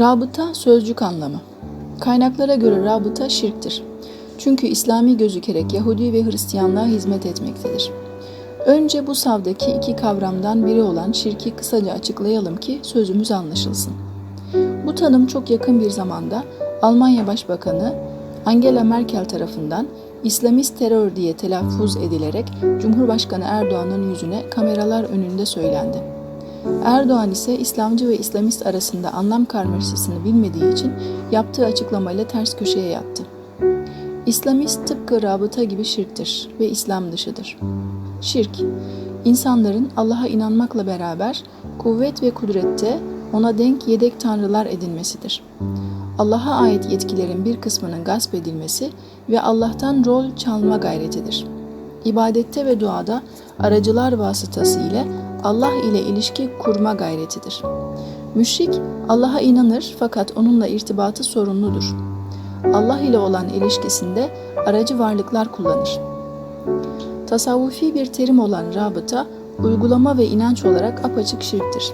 Rabıta sözcük anlamı. Kaynaklara göre rabıta şirktir. Çünkü İslami gözükerek Yahudi ve Hristiyanlığa hizmet etmektedir. Önce bu savdaki iki kavramdan biri olan şirki kısaca açıklayalım ki sözümüz anlaşılsın. Bu tanım çok yakın bir zamanda Almanya Başbakanı Angela Merkel tarafından İslamist terör diye telaffuz edilerek Cumhurbaşkanı Erdoğan'ın yüzüne kameralar önünde söylendi. Erdoğan ise İslamcı ve İslamist arasında anlam karmaşasını bilmediği için yaptığı açıklamayla ters köşeye yattı. İslamist tıpkı rabıta gibi şirktir ve İslam dışıdır. Şirk, insanların Allah'a inanmakla beraber kuvvet ve kudrette ona denk yedek tanrılar edinmesidir. Allah'a ait yetkilerin bir kısmının gasp edilmesi ve Allah'tan rol çalma gayretidir. İbadette ve duada aracılar vasıtası ile Allah ile ilişki kurma gayretidir. Müşrik Allah'a inanır fakat onunla irtibatı sorunludur. Allah ile olan ilişkisinde aracı varlıklar kullanır. Tasavvufi bir terim olan rabıta, uygulama ve inanç olarak apaçık şirktir.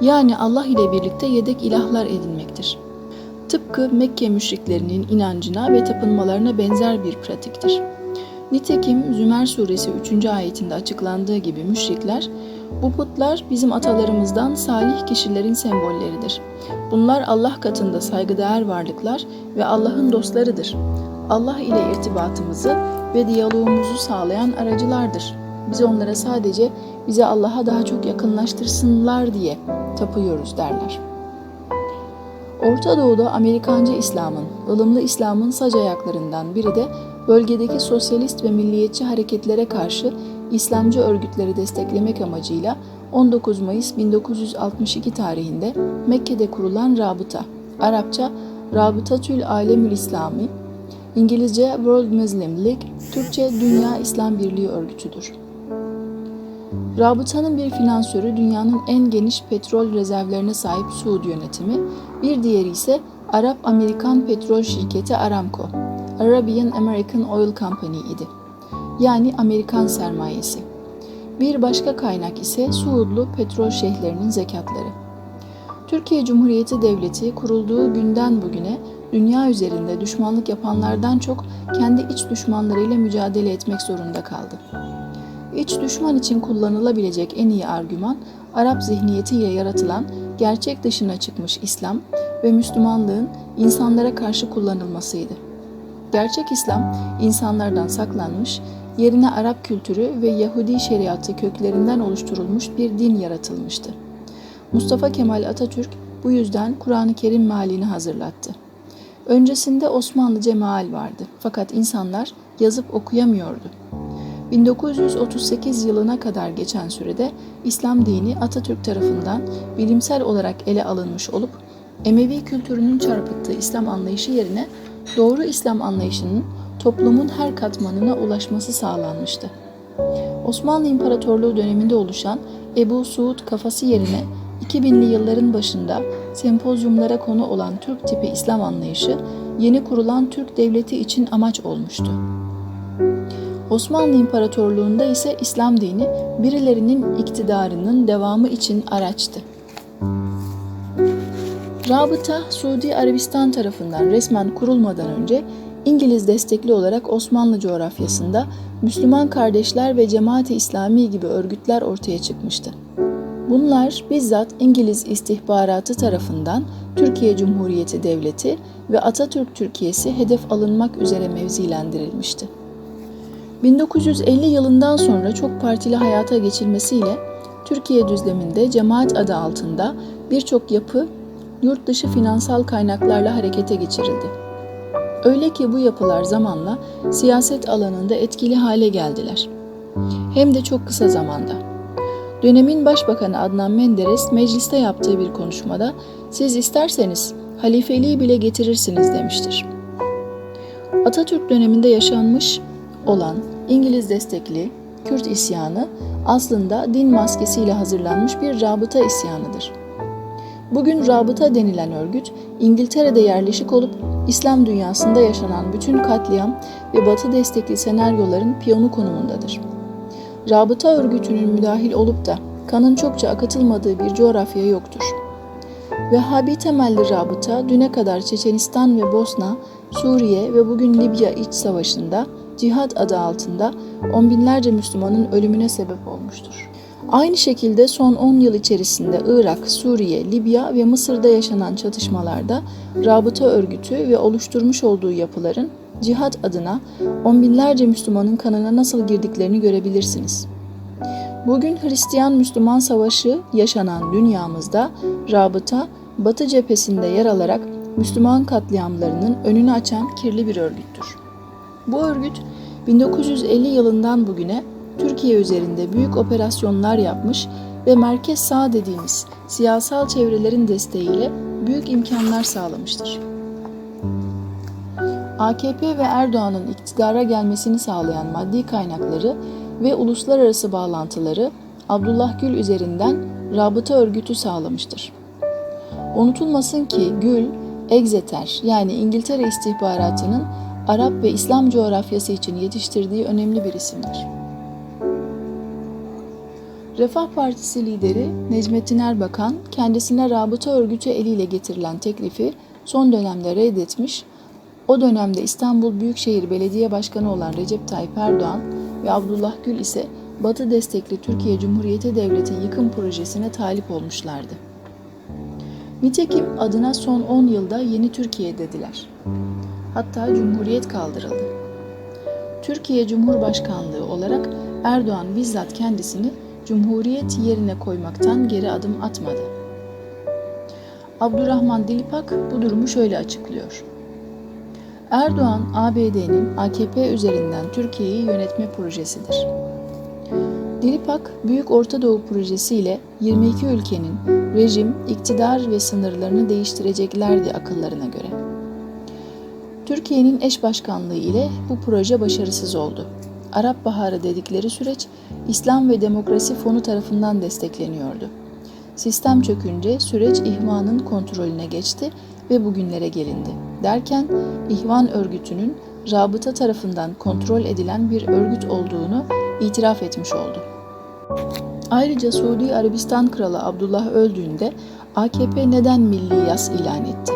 Yani Allah ile birlikte yedek ilahlar edinmektir. Tıpkı Mekke müşriklerinin inancına ve tapınmalarına benzer bir pratiktir. Nitekim Zümer suresi 3. ayetinde açıklandığı gibi müşrikler, bu putlar bizim atalarımızdan salih kişilerin sembolleridir. Bunlar Allah katında saygıdeğer varlıklar ve Allah'ın dostlarıdır. Allah ile irtibatımızı ve diyalogumuzu sağlayan aracılardır. Biz onlara sadece bize Allah'a daha çok yakınlaştırsınlar diye tapıyoruz derler. Orta Doğu'da Amerikancı İslam'ın, ılımlı İslam'ın sac ayaklarından biri de bölgedeki sosyalist ve milliyetçi hareketlere karşı İslamcı örgütleri desteklemek amacıyla 19 Mayıs 1962 tarihinde Mekke'de kurulan rabıta, Arapça Rabıtatül Alemül İslami, İngilizce World Muslim League, Türkçe Dünya İslam Birliği Örgütüdür. Rabıtanın bir finansörü dünyanın en geniş petrol rezervlerine sahip Suud yönetimi, bir diğeri ise Arap-Amerikan petrol şirketi Aramco, Arabian American Oil Company idi. Yani Amerikan sermayesi. Bir başka kaynak ise Suudlu petrol şeyhlerinin zekatları. Türkiye Cumhuriyeti Devleti kurulduğu günden bugüne dünya üzerinde düşmanlık yapanlardan çok kendi iç düşmanlarıyla mücadele etmek zorunda kaldı. İç düşman için kullanılabilecek en iyi argüman Arap zihniyetiyle yaratılan gerçek dışına çıkmış İslam ve Müslümanlığın insanlara karşı kullanılmasıydı. Gerçek İslam insanlardan saklanmış, yerine Arap kültürü ve Yahudi şeriatı köklerinden oluşturulmuş bir din yaratılmıştı. Mustafa Kemal Atatürk bu yüzden Kur'an-ı Kerim mealini hazırlattı. Öncesinde Osmanlıca meal vardı fakat insanlar yazıp okuyamıyordu. 1938 yılına kadar geçen sürede İslam dini Atatürk tarafından bilimsel olarak ele alınmış olup Emevi kültürünün çarpıttığı İslam anlayışı yerine doğru İslam anlayışının toplumun her katmanına ulaşması sağlanmıştı. Osmanlı İmparatorluğu döneminde oluşan Ebu Suud kafası yerine 2000'li yılların başında sempozyumlara konu olan Türk tipi İslam anlayışı yeni kurulan Türk devleti için amaç olmuştu. Osmanlı İmparatorluğu'nda ise İslam dini birilerinin iktidarının devamı için araçtı. Rabıta, Suudi Arabistan tarafından resmen kurulmadan önce İngiliz destekli olarak Osmanlı coğrafyasında Müslüman kardeşler ve Cemaat-i İslami gibi örgütler ortaya çıkmıştı. Bunlar bizzat İngiliz istihbaratı tarafından Türkiye Cumhuriyeti Devleti ve Atatürk Türkiye'si hedef alınmak üzere mevzilendirilmişti. 1950 yılından sonra çok partili hayata geçilmesiyle Türkiye düzleminde cemaat adı altında birçok yapı yurt dışı finansal kaynaklarla harekete geçirildi. Öyle ki bu yapılar zamanla siyaset alanında etkili hale geldiler. Hem de çok kısa zamanda. Dönemin Başbakanı Adnan Menderes mecliste yaptığı bir konuşmada siz isterseniz halifeliği bile getirirsiniz demiştir. Atatürk döneminde yaşanmış olan İngiliz destekli Kürt isyanı aslında din maskesiyle hazırlanmış bir rabıta isyanıdır. Bugün rabıta denilen örgüt İngiltere'de yerleşik olup İslam dünyasında yaşanan bütün katliam ve batı destekli senaryoların piyonu konumundadır. Rabıta örgütünün müdahil olup da kanın çokça akıtılmadığı bir coğrafya yoktur. Vehhabi temelli rabıta düne kadar Çeçenistan ve Bosna, Suriye ve bugün Libya iç savaşında cihat adı altında on binlerce Müslümanın ölümüne sebep olmuştur. Aynı şekilde son 10 yıl içerisinde Irak, Suriye, Libya ve Mısır'da yaşanan çatışmalarda rabıta örgütü ve oluşturmuş olduğu yapıların cihat adına on binlerce Müslümanın kanına nasıl girdiklerini görebilirsiniz. Bugün Hristiyan-Müslüman savaşı yaşanan dünyamızda rabıta Batı cephesinde yer alarak Müslüman katliamlarının önünü açan kirli bir örgüttür. Bu örgüt 1950 yılından bugüne Türkiye üzerinde büyük operasyonlar yapmış ve merkez sağ dediğimiz siyasal çevrelerin desteğiyle büyük imkanlar sağlamıştır. AKP ve Erdoğan'ın iktidara gelmesini sağlayan maddi kaynakları ve uluslararası bağlantıları Abdullah Gül üzerinden rabıta örgütü sağlamıştır. Unutulmasın ki Gül, Exeter yani İngiltere istihbaratının Arap ve İslam coğrafyası için yetiştirdiği önemli bir isimdir. Refah Partisi lideri Necmettin Erbakan kendisine rabıta örgütü eliyle getirilen teklifi son dönemde reddetmiş, o dönemde İstanbul Büyükşehir Belediye Başkanı olan Recep Tayyip Erdoğan ve Abdullah Gül ise Batı destekli Türkiye Cumhuriyeti Devleti yıkım projesine talip olmuşlardı. Nitekim adına son 10 yılda yeni Türkiye dediler. Hatta Cumhuriyet kaldırıldı. Türkiye Cumhurbaşkanlığı olarak Erdoğan bizzat kendisini Cumhuriyet yerine koymaktan geri adım atmadı. Abdurrahman Dilipak bu durumu şöyle açıklıyor. Erdoğan, ABD'nin AKP üzerinden Türkiye'yi yönetme projesidir. Dilipak, Büyük Orta Doğu Projesi ile 22 ülkenin rejim, iktidar ve sınırlarını değiştireceklerdi akıllarına göre. Türkiye'nin eş başkanlığı ile bu proje başarısız oldu. Arap Baharı dedikleri süreç İslam ve Demokrasi Fonu tarafından destekleniyordu. Sistem çökünce süreç İhvan'ın kontrolüne geçti ve bugünlere gelindi. Derken İhvan örgütünün rabıta tarafından kontrol edilen bir örgüt olduğunu itiraf etmiş oldu. Ayrıca Suudi Arabistan Kralı Abdullah öldüğünde AKP neden milli yas ilan etti?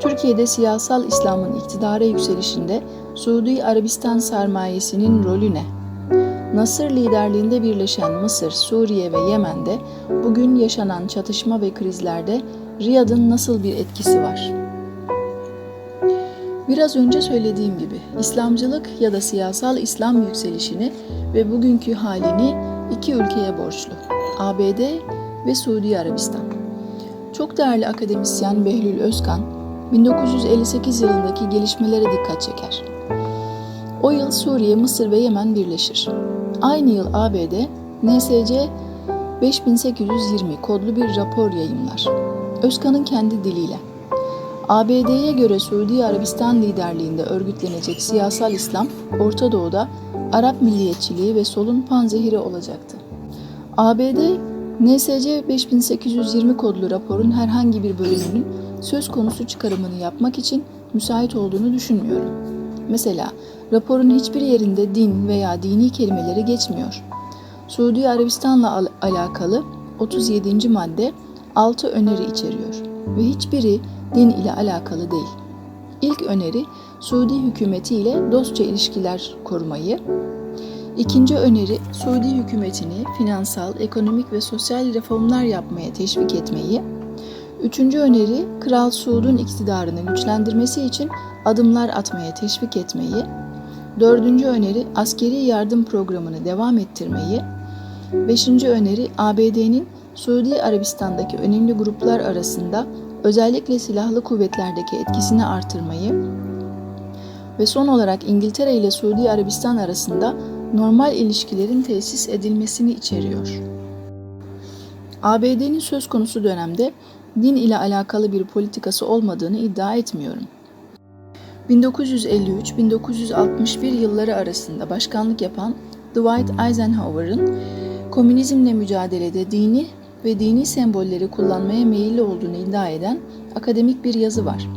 Türkiye'de siyasal İslam'ın iktidara yükselişinde Suudi Arabistan sermayesinin rolü ne? Nasır liderliğinde birleşen Mısır, Suriye ve Yemen'de bugün yaşanan çatışma ve krizlerde Riyad'ın nasıl bir etkisi var? Biraz önce söylediğim gibi İslamcılık ya da siyasal İslam yükselişini ve bugünkü halini iki ülkeye borçlu. ABD ve Suudi Arabistan. Çok değerli akademisyen Behlül Özkan, 1958 yılındaki gelişmelere dikkat çeker. O yıl Suriye, Mısır ve Yemen birleşir. Aynı yıl ABD, NSC 5820 kodlu bir rapor yayımlar. Özkan'ın kendi diliyle. ABD'ye göre Suudi Arabistan liderliğinde örgütlenecek siyasal İslam, Orta Doğu'da Arap milliyetçiliği ve solun panzehiri olacaktı. ABD, NSC 5820 kodlu raporun herhangi bir bölümünün söz konusu çıkarımını yapmak için müsait olduğunu düşünmüyorum. Mesela raporun hiçbir yerinde din veya dini kelimeleri geçmiyor. Suudi Arabistan'la al- alakalı 37. madde 6 öneri içeriyor ve hiçbiri din ile alakalı değil. İlk öneri Suudi hükümeti ile dostça ilişkiler kurmayı, İkinci öneri Suudi hükümetini finansal, ekonomik ve sosyal reformlar yapmaya teşvik etmeyi, Üçüncü öneri Kral Suud'un iktidarını güçlendirmesi için adımlar atmaya teşvik etmeyi, dördüncü öneri askeri yardım programını devam ettirmeyi, beşinci öneri ABD'nin Suudi Arabistan'daki önemli gruplar arasında özellikle silahlı kuvvetlerdeki etkisini artırmayı ve son olarak İngiltere ile Suudi Arabistan arasında normal ilişkilerin tesis edilmesini içeriyor. ABD'nin söz konusu dönemde din ile alakalı bir politikası olmadığını iddia etmiyorum. 1953-1961 yılları arasında başkanlık yapan Dwight Eisenhower'ın komünizmle mücadelede dini ve dini sembolleri kullanmaya meyilli olduğunu iddia eden akademik bir yazı var.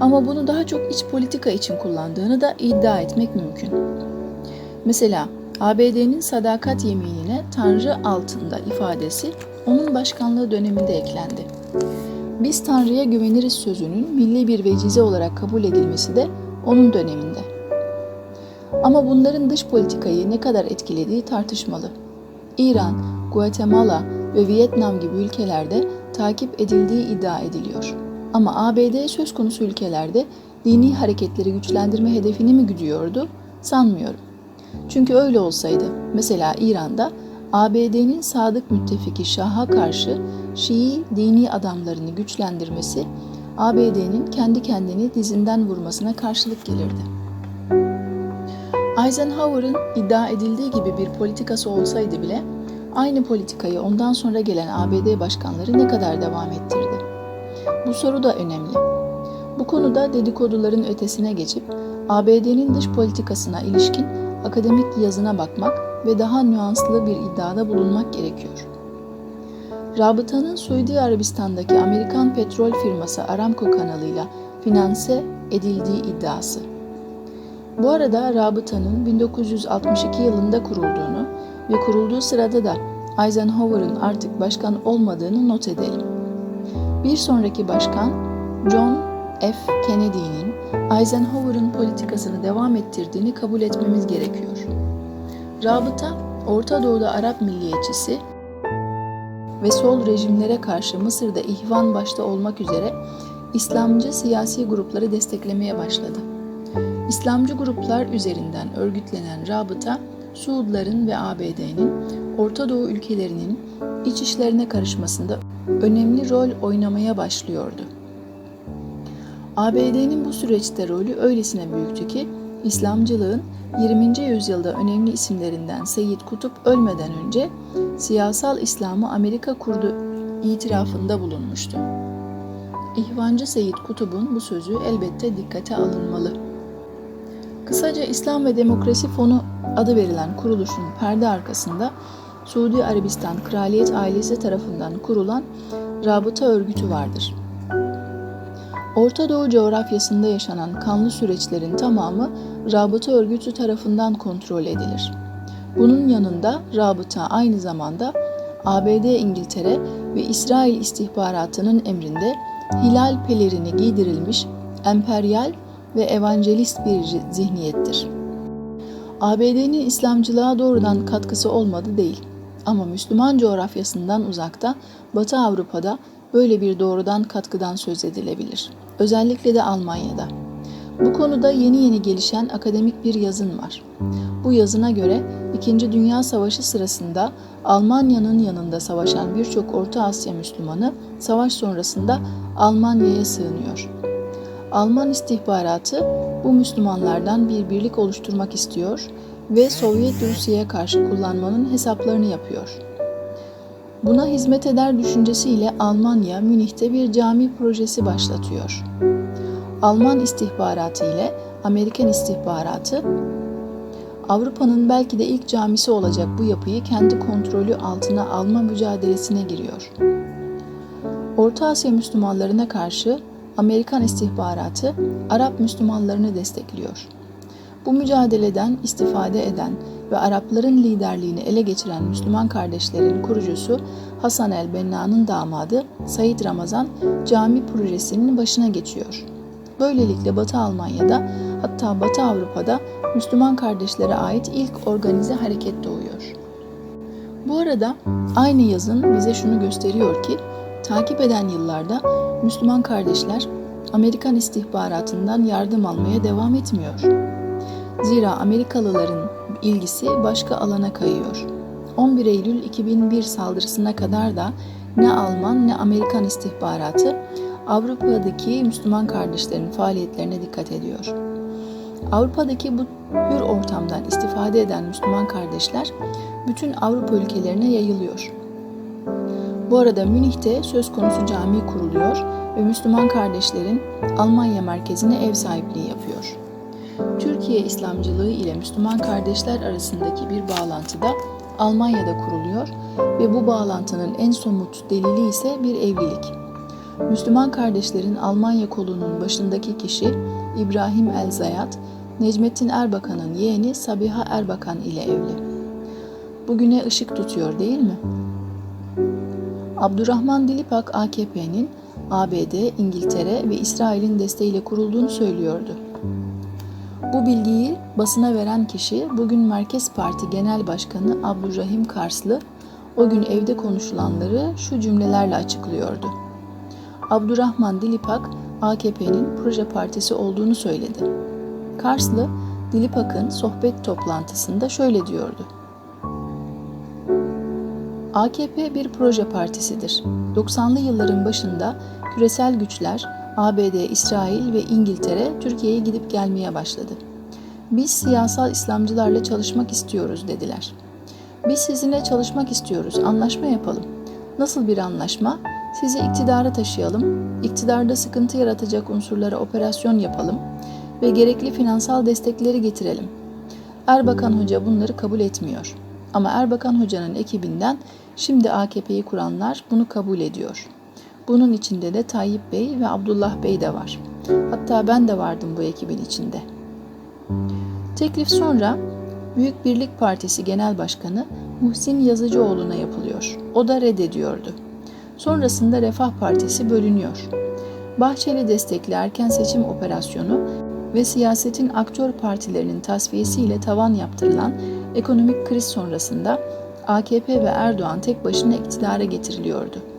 Ama bunu daha çok iç politika için kullandığını da iddia etmek mümkün. Mesela ABD'nin sadakat yeminine Tanrı altında ifadesi onun başkanlığı döneminde eklendi. Biz Tanrı'ya güveniriz sözünün milli bir vecize olarak kabul edilmesi de onun döneminde. Ama bunların dış politikayı ne kadar etkilediği tartışmalı. İran, Guatemala ve Vietnam gibi ülkelerde takip edildiği iddia ediliyor. Ama ABD söz konusu ülkelerde dini hareketleri güçlendirme hedefini mi güdüyordu? Sanmıyorum. Çünkü öyle olsaydı, mesela İran'da ABD'nin sadık müttefiki Şah'a karşı Şii dini adamlarını güçlendirmesi, ABD'nin kendi kendini dizinden vurmasına karşılık gelirdi. Eisenhower'ın iddia edildiği gibi bir politikası olsaydı bile aynı politikayı ondan sonra gelen ABD başkanları ne kadar devam ettirdi? Bu soru da önemli. Bu konuda dedikoduların ötesine geçip ABD'nin dış politikasına ilişkin akademik yazına bakmak ve daha nüanslı bir iddiada bulunmak gerekiyor. Rabıtanın Suudi Arabistan'daki Amerikan petrol firması Aramco kanalıyla finanse edildiği iddiası. Bu arada Rabıtanın 1962 yılında kurulduğunu ve kurulduğu sırada da Eisenhower'ın artık başkan olmadığını not edelim. Bir sonraki başkan John F. Kennedy'nin Eisenhower'ın politikasını devam ettirdiğini kabul etmemiz gerekiyor. Rabıta, Orta Doğu'da Arap milliyetçisi ve sol rejimlere karşı Mısır'da ihvan başta olmak üzere İslamcı siyasi grupları desteklemeye başladı. İslamcı gruplar üzerinden örgütlenen rabıta, Suudların ve ABD'nin Orta Doğu ülkelerinin iç işlerine karışmasında önemli rol oynamaya başlıyordu. ABD'nin bu süreçte rolü öylesine büyüktü ki İslamcılığın 20. yüzyılda önemli isimlerinden Seyyid Kutup ölmeden önce siyasal İslam'ı Amerika kurdu itirafında bulunmuştu. İhvancı Seyyid Kutup'un bu sözü elbette dikkate alınmalı. Kısaca İslam ve Demokrasi Fonu adı verilen kuruluşun perde arkasında Suudi Arabistan Kraliyet ailesi tarafından kurulan rabıta örgütü vardır. Orta Doğu coğrafyasında yaşanan kanlı süreçlerin tamamı rabıta örgütü tarafından kontrol edilir. Bunun yanında rabıta aynı zamanda ABD, İngiltere ve İsrail istihbaratının emrinde hilal pelerini giydirilmiş emperyal ve evangelist bir zihniyettir. ABD'nin İslamcılığa doğrudan katkısı olmadı değil ama Müslüman coğrafyasından uzakta Batı Avrupa'da böyle bir doğrudan katkıdan söz edilebilir. Özellikle de Almanya'da. Bu konuda yeni yeni gelişen akademik bir yazın var. Bu yazına göre İkinci Dünya Savaşı sırasında Almanya'nın yanında savaşan birçok Orta Asya Müslümanı savaş sonrasında Almanya'ya sığınıyor. Alman istihbaratı bu Müslümanlardan bir birlik oluşturmak istiyor ve Sovyet Rusya'ya karşı kullanmanın hesaplarını yapıyor. Buna hizmet eder düşüncesiyle Almanya Münih'te bir cami projesi başlatıyor. Alman istihbaratı ile Amerikan istihbaratı Avrupa'nın belki de ilk camisi olacak bu yapıyı kendi kontrolü altına alma mücadelesine giriyor. Orta Asya Müslümanlarına karşı Amerikan istihbaratı Arap Müslümanlarını destekliyor. Bu mücadeleden istifade eden ve Arapların liderliğini ele geçiren Müslüman kardeşlerin kurucusu Hasan el-Benna'nın damadı Said Ramazan cami projesinin başına geçiyor. Böylelikle Batı Almanya'da hatta Batı Avrupa'da Müslüman kardeşlere ait ilk organize hareket doğuyor. Bu arada aynı yazın bize şunu gösteriyor ki takip eden yıllarda Müslüman kardeşler Amerikan istihbaratından yardım almaya devam etmiyor. Zira Amerikalıların ilgisi başka alana kayıyor. 11 Eylül 2001 saldırısına kadar da ne Alman ne Amerikan istihbaratı Avrupa'daki Müslüman kardeşlerin faaliyetlerine dikkat ediyor. Avrupa'daki bu hür ortamdan istifade eden Müslüman kardeşler bütün Avrupa ülkelerine yayılıyor. Bu arada Münih'te söz konusu cami kuruluyor ve Müslüman kardeşlerin Almanya merkezine ev sahipliği yapıyor. Türkiye İslamcılığı ile Müslüman kardeşler arasındaki bir bağlantı da Almanya'da kuruluyor ve bu bağlantının en somut delili ise bir evlilik. Müslüman kardeşlerin Almanya kolunun başındaki kişi İbrahim El Zayat, Necmettin Erbakan'ın yeğeni Sabiha Erbakan ile evli. Bugüne ışık tutuyor değil mi? Abdurrahman Dilipak AKP'nin ABD, İngiltere ve İsrail'in desteğiyle kurulduğunu söylüyordu. Bu bilgiyi basına veren kişi bugün Merkez Parti Genel Başkanı Abdurrahim Karslı o gün evde konuşulanları şu cümlelerle açıklıyordu. Abdurrahman Dilipak AKP'nin proje partisi olduğunu söyledi. Karslı, Dilipak'ın sohbet toplantısında şöyle diyordu. AKP bir proje partisidir. 90'lı yılların başında küresel güçler ABD, İsrail ve İngiltere Türkiye'ye gidip gelmeye başladı. Biz siyasal İslamcılarla çalışmak istiyoruz dediler. Biz sizinle çalışmak istiyoruz, anlaşma yapalım. Nasıl bir anlaşma? Sizi iktidara taşıyalım, iktidarda sıkıntı yaratacak unsurlara operasyon yapalım ve gerekli finansal destekleri getirelim. Erbakan Hoca bunları kabul etmiyor. Ama Erbakan Hoca'nın ekibinden şimdi AKP'yi kuranlar bunu kabul ediyor. Bunun içinde de Tayyip Bey ve Abdullah Bey de var. Hatta ben de vardım bu ekibin içinde. Teklif sonra Büyük Birlik Partisi Genel Başkanı Muhsin Yazıcıoğlu'na yapılıyor. O da reddediyordu. Sonrasında Refah Partisi bölünüyor. Bahçeli destekli erken seçim operasyonu ve siyasetin aktör partilerinin tasfiyesiyle tavan yaptırılan ekonomik kriz sonrasında AKP ve Erdoğan tek başına iktidara getiriliyordu.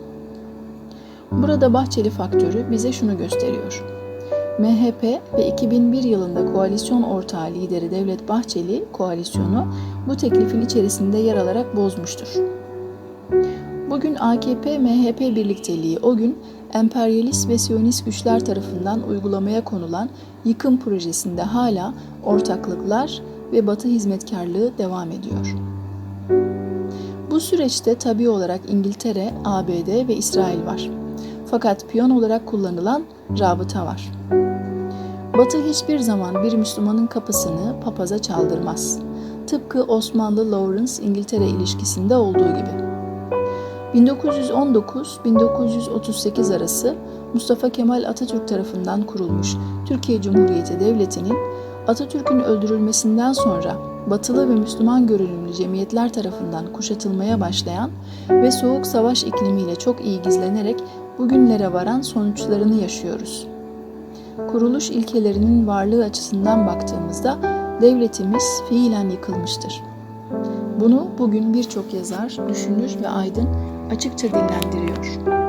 Burada Bahçeli faktörü bize şunu gösteriyor. MHP ve 2001 yılında koalisyon ortağı lideri Devlet Bahçeli koalisyonu bu teklifin içerisinde yer alarak bozmuştur. Bugün AKP-MHP birlikteliği o gün emperyalist ve siyonist güçler tarafından uygulamaya konulan yıkım projesinde hala ortaklıklar ve batı hizmetkarlığı devam ediyor. Bu süreçte tabi olarak İngiltere, ABD ve İsrail var. Fakat piyon olarak kullanılan rabıta var. Batı hiçbir zaman bir Müslümanın kapısını papaza çaldırmaz. Tıpkı Osmanlı-Lawrence İngiltere ilişkisinde olduğu gibi. 1919-1938 arası Mustafa Kemal Atatürk tarafından kurulmuş Türkiye Cumhuriyeti Devleti'nin Atatürk'ün öldürülmesinden sonra batılı ve Müslüman görünümlü cemiyetler tarafından kuşatılmaya başlayan ve soğuk savaş iklimiyle çok iyi gizlenerek bugünlere varan sonuçlarını yaşıyoruz. Kuruluş ilkelerinin varlığı açısından baktığımızda devletimiz fiilen yıkılmıştır. Bunu bugün birçok yazar, düşünür ve aydın açıkça dillendiriyor.